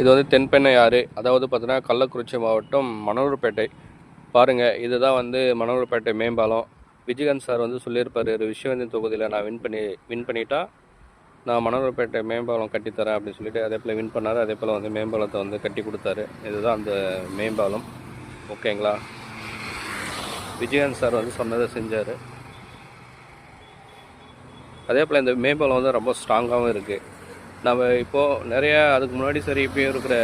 இது வந்து தென்பெண்ணை ஆறு அதாவது பார்த்தீங்கன்னா கள்ளக்குறிச்சி மாவட்டம் மணலூர்பேட்டை. பாருங்கள் இதுதான் வந்து மணலூர்பேட்டை மேம்பாலம். விஜயகாந்த் சார் வந்து சொல்லியிருப்பார் ஒரு தொகுதியில் நான் வின் பண்ணி வின் பண்ணிட்டா நான் மணலூர்பேட்டை மேம்பாலம் கட்டித்தரேன் அப்படின்னு சொல்லிட்டு அதே போல் வின் பண்ணார். அதே போல் வந்து மேம்பாலத்தை வந்து கட்டி கொடுத்தாரு. இதுதான் அந்த மேம்பாலம். ஓகேங்களா? விஜயகாந்த் சார் வந்து சொன்னதை செஞ்சார். அதே போல் இந்த மேம்பாலம் வந்து ரொம்ப ஸ்ட்ராங்காகவும் இருக்குது நம்ம இப்போது நிறையா அதுக்கு முன்னாடி சரி இப்போயும் இருக்கிற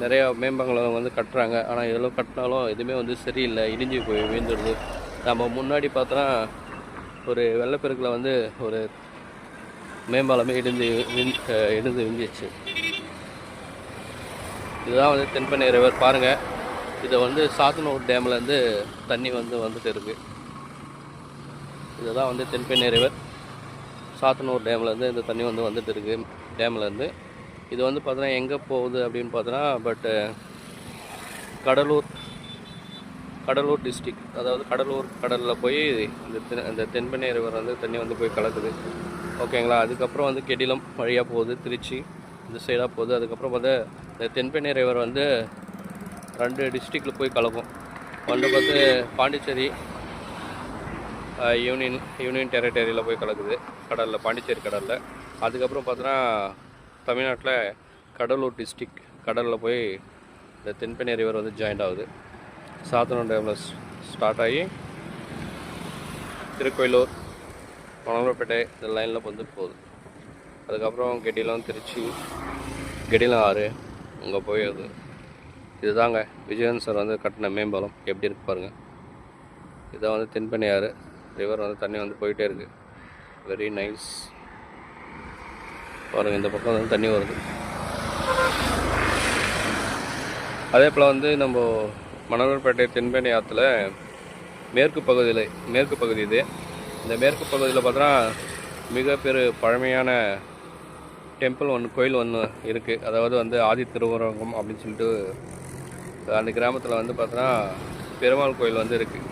நிறையா மேம்பாங்கலம் வந்து கட்டுறாங்க. ஆனால் எவ்வளோ கட்டினாலும் எதுவுமே வந்து சரியில்லை. இடிஞ்சு போய் வீழ்ந்துடுது நம்ம முன்னாடி பார்த்தோன்னா ஒரு வெள்ளப்பெருக்கில் வந்து ஒரு மேம்பாலமே இடிந்து இடிந்து அஹ் விழுந்துச்சு இதுதான் வந்து தென்பெண்ணை ரிவர். பாருங்கள் இதை வந்து சாத்தனூர் டேம்லேருந்து தண்ணி வந்து வந்துட்டு இருக்குது இதுதான் வந்து தென்பெண்ணை ரிவர். சாத்தனூர் டேம்லேருந்து இந்த தண்ணி வந்து வந்துட்டு இருக்குது டேம்லேருந்து. இது வந்து பார்த்தோன்னா எங்கே போகுது அப்படின்னு பார்த்தோன்னா பட்டு கடலூர் கடலூர் டிஸ்ட்ரிக் அதாவது கடலூர் கடலில் போய் இந்த தென் இந்த தென்பெண்ணை ரிவர் வந்து தண்ணி வந்து போய் கலக்குது. ஓகேங்களா? அதுக்கப்புறம் வந்து கெடிலம் வழியாக போகுது திருச்சி இந்த சைடாக போகுது. அதுக்கப்புறம் பார்த்தா இந்த தென்பெண்ணை ரிவர் வந்து ரெண்டு டிஸ்ட்ரிக்டில் போய் கலக்கும். ஒன்று பார்த்து பாண்டிச்சேரி யூனியன் யூனியன் டெரிட்டரியில் போய் கலக்குது. கடலில் பாண்டிச்சேரி கடலில். அதுக்கப்புறம் பார்த்தோன்னா தமிழ்நாட்டில் கடலூர் டிஸ்ட்ரிக் கடலில் போய் இந்த தென்பெண்ணை ரிவர் வந்து ஜாயிண்ட் ஆகுது. சாத்தனூர் டேமில் ஸ்டார்ட் ஆகி திருக்கோயிலூர் மணலூர்பேட்டை இந்த லைனில் வந்து போகுது. அதுக்கப்புறம் கெடிலம் திருச்சி கெடிலம் ஆறு அங்கே போய் அது இதுதாங்க. விஜயன் சார் வந்து கட்டின மேம்பாலம். எப்படி இருக்கு பாருங்கள் இதான் வந்து தென்பெண்ணை ஆறு. ரிவர் வந்து தண்ணி வந்து போயிட்டே இருக்கு. வெரி நைஸ் பாருங்கள் இந்த பக்கம் வந்து தண்ணி வருது. அதே போல் வந்து நம்ம மணலூர்பேட்டை தென்பேணி ஆற்றுல மேற்கு பகுதியில் மேற்கு பகுதி இது. இந்த மேற்கு பகுதியில் பார்த்தோன்னா மிக பெரு பழமையான டெம்பிள் ஒன்று கோயில் ஒன்று இருக்குது அதாவது வந்து ஆதி திருவரங்கம் அப்படின்னு சொல்லிட்டு அந்த கிராமத்தில் வந்து பார்த்தோன்னா பெருமாள் கோயில் வந்து இருக்குது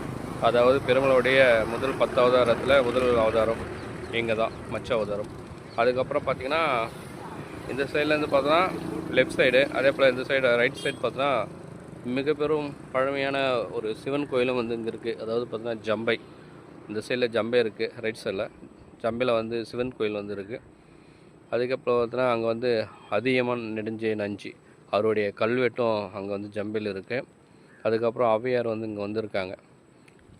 அதாவது பெருமளுடைய முதல் பத்து அவதாரத்தில் முதல் அவதாரம் இங்கே தான் மச்ச அவதாரம். அதுக்கப்புறம் பார்த்திங்கன்னா இந்த சைட்லேருந்து பார்த்தோன்னா லெஃப்ட் சைடு அதே போல் இந்த சைடு ரைட் சைடு பார்த்தோன்னா மிக பெரும் பழமையான ஒரு சிவன் கோயிலும் வந்து இங்கே இருக்குது அதாவது பார்த்தீங்கன்னா ஜம்பை. இந்த சைடில் ஜம்பை இருக்குது ரைட் சைடில் ஜம்பையில் வந்து சிவன் கோயில் வந்து இருக்குது அதுக்கப்புறம் பார்த்தோன்னா அங்கே வந்து அதியமான் நெடுஞ்செய் நஞ்சி அவருடைய கல்வெட்டும் அங்கே வந்து ஜம்பையில் இருக்குது அதுக்கப்புறம் அவையார் வந்து இங்கே வந்திருக்காங்க.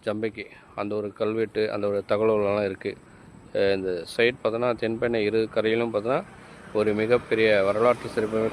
ஜம்பைக்கு. அந்த ஒரு கல்வெட்டு அந்த ஒரு தகவல்கள்லாம் இருக்குது இந்த சைட் பார்த்தோன்னா தென்பெண்ணை இரு கரையிலும் பார்த்தோன்னா ஒரு மிகப்பெரிய வரலாற்று சிறப்புமிக்க